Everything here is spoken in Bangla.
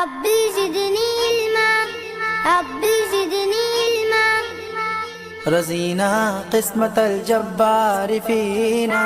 ربي زدني علما ربي زدني علما رزينا قسمة الجبار فينا